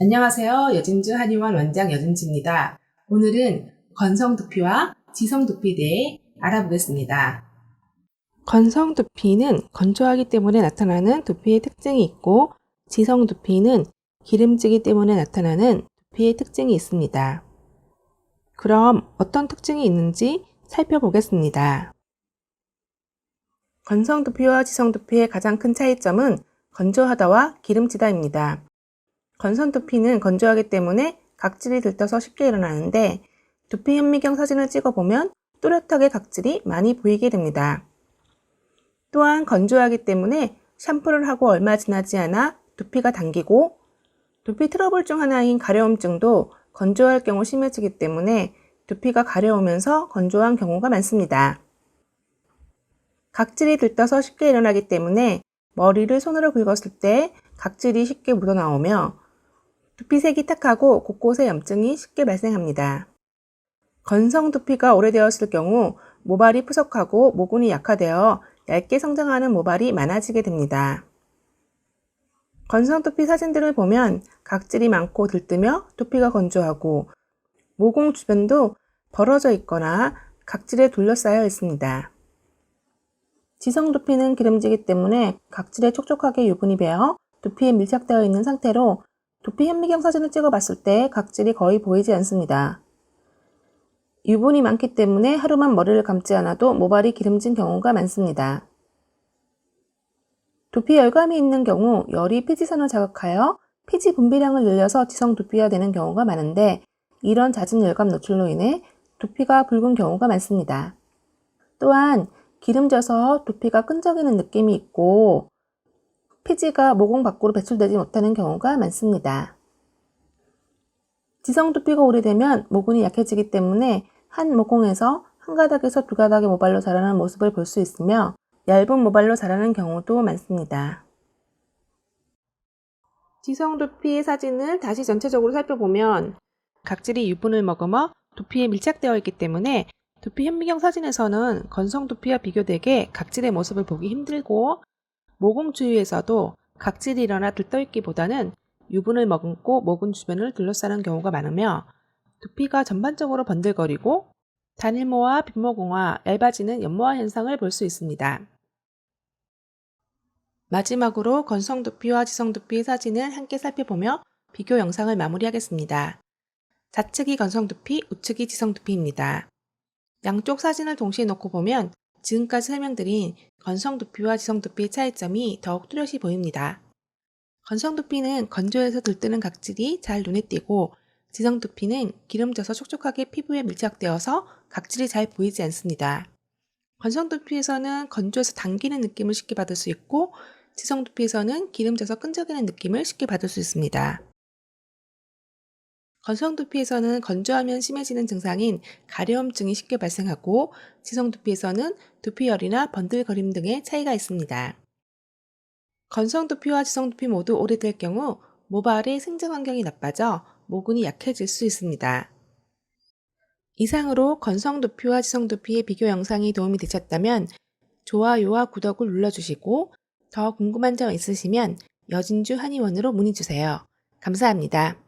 안녕하세요. 여진주 한의원 원장 여진주입니다. 오늘은 건성두피와 지성두피에 대해 알아보겠습니다. 건성두피는 건조하기 때문에 나타나는 두피의 특징이 있고 지성두피는 기름지기 때문에 나타나는 두피의 특징이 있습니다. 그럼 어떤 특징이 있는지 살펴보겠습니다. 건성두피와 지성두피의 가장 큰 차이점은 건조하다와 기름지다입니다. 건성두피는 건조하기 때문에 각질이 들떠서 쉽게 일어나는데 두피 현미경 사진을 찍어보면 또렷하게 각질이 많이 보이게 됩니다. 또한 건조하기 때문에 샴푸를 하고 얼마 지나지 않아 두피가 당기고 두피 트러블 중 하나인 가려움증도 건조할 경우 심해지기 때문에 두피가 가려우면서 건조한 경우가 많습니다. 각질이 들떠서 쉽게 일어나기 때문에 머리를 손으로 긁었을 때 각질이 쉽게 묻어나오며 두피색이 탁하고 곳곳에 염증이 쉽게 발생합니다. 건성 두피가 오래되었을 경우 모발이 푸석하고 모근이 약화되어 얇게 성장하는 모발이 많아지게 됩니다. 건성 두피 사진들을 보면 각질이 많고 들뜨며 두피가 건조하고 모공 주변도 벌어져 있거나 각질에 둘러싸여 있습니다. 지성 두피는 기름지기 때문에 각질에 촉촉하게 유분이 배어 두피에 밀착되어 있는 상태로 두피 현미경 사진을 찍어봤을 때 각질이 거의 보이지 않습니다. 유분이 많기 때문에 하루만 머리를 감지 않아도 모발이 기름진 경우가 많습니다. 두피 열감이 있는 경우 열이 피지선을 자극하여 피지 분비량을 늘려서 지성 두피가 되는 경우가 많은데 이런 잦은 열감 노출로 인해 두피가 붉은 경우가 많습니다. 또한 기름져서 두피가 끈적이는 느낌이 있고 피지가 모공 밖으로 배출되지 못하는 경우가 많습니다. 지성 두피가 오래되면 모근이 약해지기 때문에 한 모공에서 한 가닥에서 두 가닥의 모발로 자라는 모습을 볼 수 있으며 얇은 모발로 자라는 경우도 많습니다. 지성 두피의 사진을 다시 전체적으로 살펴보면 각질이 유분을 머금어 두피에 밀착되어 있기 때문에 두피 현미경 사진에서는 건성 두피와 비교되게 각질의 모습을 보기 힘들고 모공 주위에서도 각질이 일어나 들떠있기보다는 유분을 머금고 모근 주변을 둘러싸는 경우가 많으며 두피가 전반적으로 번들거리고 단일모와 빈모공화, 얇아지는 연모화 현상을 볼 수 있습니다. 마지막으로 건성 두피와 지성 두피의 사진을 함께 살펴보며 비교 영상을 마무리하겠습니다. 좌측이 건성 두피, 우측이 지성 두피입니다. 양쪽 사진을 동시에 놓고 보면 지금까지 설명드린 건성두피와 지성두피의 차이점이 더욱 뚜렷이 보입니다. 건성두피는 건조해서 들뜨는 각질이 잘 눈에 띄고 지성두피는 기름져서 촉촉하게 피부에 밀착되어서 각질이 잘 보이지 않습니다. 건성두피에서는 건조해서 당기는 느낌을 쉽게 받을 수 있고 지성두피에서는 기름져서 끈적이는 느낌을 쉽게 받을 수 있습니다. 건성 두피에서는 건조하면 심해지는 증상인 가려움증이 쉽게 발생하고 지성 두피에서는 두피열이나 번들거림 등의 차이가 있습니다. 건성 두피와 지성 두피 모두 오래될 경우 모발의 생장 환경이 나빠져 모근이 약해질 수 있습니다. 이상으로 건성 두피와 지성 두피의 비교 영상이 도움이 되셨다면 좋아요와 구독을 눌러주시고 더 궁금한 점 있으시면 여진주 한의원으로 문의 주세요. 감사합니다.